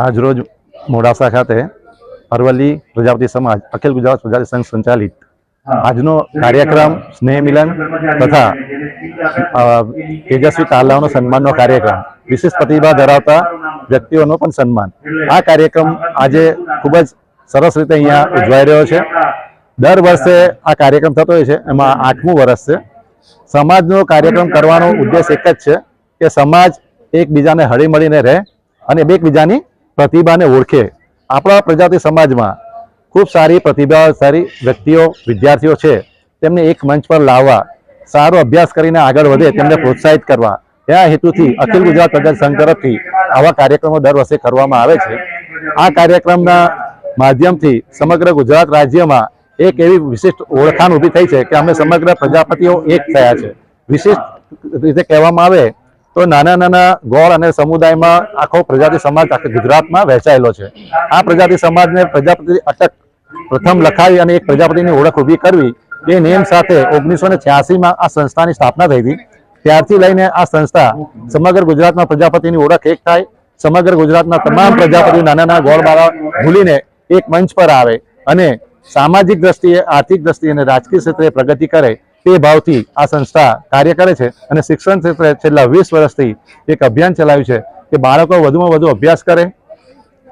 આજરોજ મોડાસા ખાતે અરવલ્લી પ્રજાપતિ સમાજ અખિલ ગુજરાત પ્રજાપતિ સંઘ સંચાલિત આજનો કાર્યક્રમ સ્નેહ મિલન તથા તેજસ્વી તાલાઓનો સન્માનનો કાર્યક્રમ. વિશેષ પ્રતિભા ધરાવતા વ્યક્તિઓનો પણ સન્માન. આ કાર્યક્રમ આજે ખૂબ જ સરસ રીતે અહીંયા ઉજવાઈ રહ્યો છે. દર વર્ષે આ કાર્યક્રમ થતો હોય છે. એમાં આઠમું વર્ષ છે. સમાજનો કાર્યક્રમ કરવાનો ઉદ્દેશ એક જ છે કે સમાજ એકબીજાને હળી મળીને રહે અને એકબીજાની પ્રતિભાને ઓળખે. આપણા પ્રજાતિ સમાજમાં ખૂબ સારી પ્રતિભાશાળી વ્યક્તિઓ, વિદ્યાર્થીઓ છે. તેમને એક મંચ પર લાવવા, સારો અભ્યાસ કરીને આગળ વધે, તેમને પ્રોત્સાહિત કરવા. આ હેતુથી અખિલ ગુજરાત પ્રજા સંઘ તરફથી આવા કાર્યક્રમો દર વર્ષે કરવામાં આવે છે. આ કાર્યક્રમના માધ્યમથી સમગ્ર ગુજરાત રાજ્યમાં એક એવી વિશિષ્ટ ઓળખાણ ઊભી થઈ છે કે અમે સમગ્ર પ્રજાપતિઓ એક થયા છે. વિશિષ્ટ રીતે કહેવામાં આવે તો નાના નાના ગોળ અને સમુદાયમાં આખો પ્રજાતિ સમાજ, આખા ગુજરાતમાં વહેંચાયેલો છે. આ પ્રજાતિ સમાજને પ્રજાપતિ અટક પ્રથમ લખાવી અને એક પ્રજાપતિની ઓળખ ઊભી કરવી, એ નેમ સાથે ઓગણીસો ને છ્યાસીમાં આ સંસ્થાની સ્થાપના થઈ હતી. ત્યારથી લઈને આ સંસ્થા સમગ્ર ગુજરાતમાં પ્રજાપતિની ઓળખ એક થાય, સમગ્ર ગુજરાતના તમામ પ્રજાપતિ નાના નાના ગોળબાળા ભૂલીને એક મંચ પર આવે અને સામાજિક દ્રષ્ટિએ, આર્થિક દ્રષ્ટિએ અને રાજકીય ક્ષેત્રે પ્રગતિ કરે તે ભાવથી આ સંસ્થા કાર્ય કરે છે અને શિક્ષણ ક્ષેત્રે છેલ્લા વીસ વર્ષથી એક અભિયાન ચલાવ્યું છે કે બાળકો વધુમાં વધુ અભ્યાસ કરે.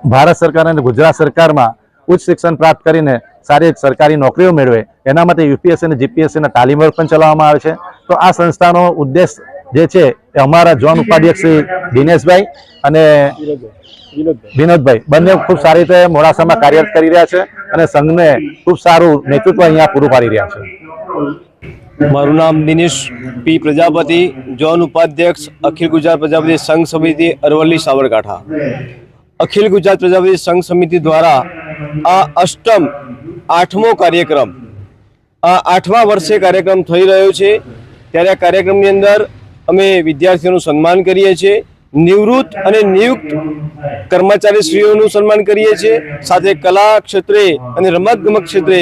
ભારત સરકાર અને ગુજરાત સરકારમાં ઉચ્ચ શિક્ષણ પ્રાપ્ત કરીને સારી સરકારી નોકરીઓ મેળવે. એના માટે યુપીએસસી અને જીપીએસસીના તાલીમ વર્ગ પણ ચલાવવામાં આવે છે. તો આ સંસ્થાનો ઉદ્દેશ જે છે એ અમારા જોન ઉપાધ્યક્ષ શ્રી દિનેશભાઈ અને વિનોદભાઈ. બંને ખૂબ સારી રીતે મોડાસામાં કાર્યરત કરી રહ્યા છે અને સંઘને ખૂબ સારું નેતૃત્વ અહીંયા પૂરું પાડી રહ્યા છે. મારું નામ દિનેશ પી પ્રજાપતિ, જોન ઉપાધ્યક્ષ, અખિલ ગુજરાત પ્રજાપતિ સંઘ સમિતિ, અરવલ્લી, સાબરકાંઠા. અખિલ ગુજરાત પ્રજાપતિ સંઘ સમિતિ દ્વારા આ અષ્ટમ, આઠમો કાર્યક્રમ, આ આઠમા વર્ષે કાર્યક્રમ થઈ રહ્યો છે. ત્યારે આ કાર્યક્રમની અંદર અમે વિદ્યાર્થીઓનું સન્માન કરીએ છીએ, નિવૃત્ત અને નિયુક્ત કર્મચારીશ્રીઓનું સન્માન કરીએ છીએ, સાથે કલા ક્ષેત્રે અને રમતગમત ક્ષેત્રે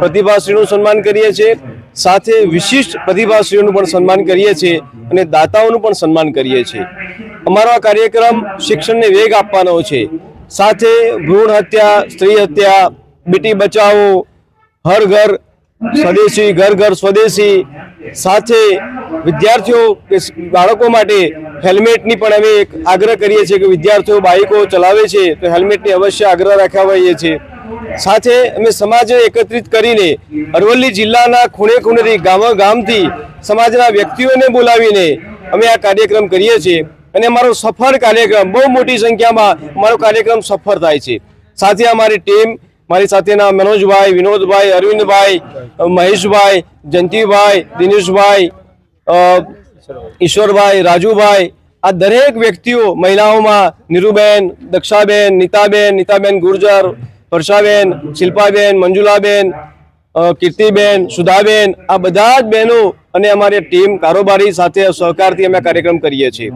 પ્રતિભાશ્રીનું સન્માન કરીએ છીએ. સાથે વિશિષ્ટ પ્રતિભાશ્રીઓનું પણ સન્માન કરીએ છીએ અને દાતાઓનું પણ સન્માન કરીએ છીએ. અમારો આ કાર્યક્રમ શિક્ષણને વેગ આપવાનો છે. સાથે ભ્રૂણ હત્યા, સ્ત્રી હત્યા, બેટી બચાવો, હર ઘર, સ્વદેશી, ઘર ઘર સ્વદેશી, સાથે વિદ્યાર્થીઓ કે બાળકો માટે હેલ્મેટની પણ અમે એક આગ્રહ કરીએ છીએ કે વિદ્યાર્થીઓ બાઇકો ચલાવે છે તો હેલ્મેટની અવશ્ય આગ્રહ રાખ્યા છીએ. સાથે અમે સમાજ એકત્રિત કરીને અરવલ્લી જિલ્લાના ખૂણે ખૂણેથી ગામ ગામથી સમાજના વ્યક્તિઓને બોલાવીને અમે આ કાર્યક્રમ કરીએ છીએ. અને અમારો સફળ કાર્યક્રમ, બહુ મોટી સંખ્યામાં અમારો કાર્યક્રમ સફળ થાય છે. સાથે અમારી ટીમ, મારી સાથેના મનોજભાઈ, વિનોદભાઈ, અરવિંદભાઈ, મહેશભાઈ, જયંતિભાઈ, દિનેશભાઈ ઈશ્વરભાઈ, રાજુભાઈ, આ દરેક વ્યક્તિઓ, મહિલાઓમાં નીરુબેન, દક્ષાબેન, નીતાબેન નીતાબેન ગુર્જર વર્ષાબેન, શિલ્પાબેન, મંજુલાબેન કીર્તિબેન, સુધાબેન, આ બધા જ બહેનો અને અમારી ટીમ કારોબારી સાથે સહકારથી અમે કાર્યક્રમ કરીએ છીએ.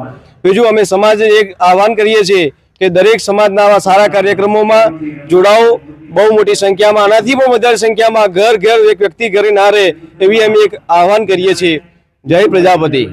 બીજું અમે સમાજને એક આહવાન કરીએ છીએ કે દરેક સમાજના આવા સારા કાર્યક્રમોમાં જોડાઓ. બહુ મોટી સંખ્યામાં, આનાથી પણ વધારે સંખ્યામાં ઘર ઘર એક વ્યક્તિ ઘરે ના રહે એવી અમે એક આહવાન કરીએ છીએ. જય પ્રજાપતિ.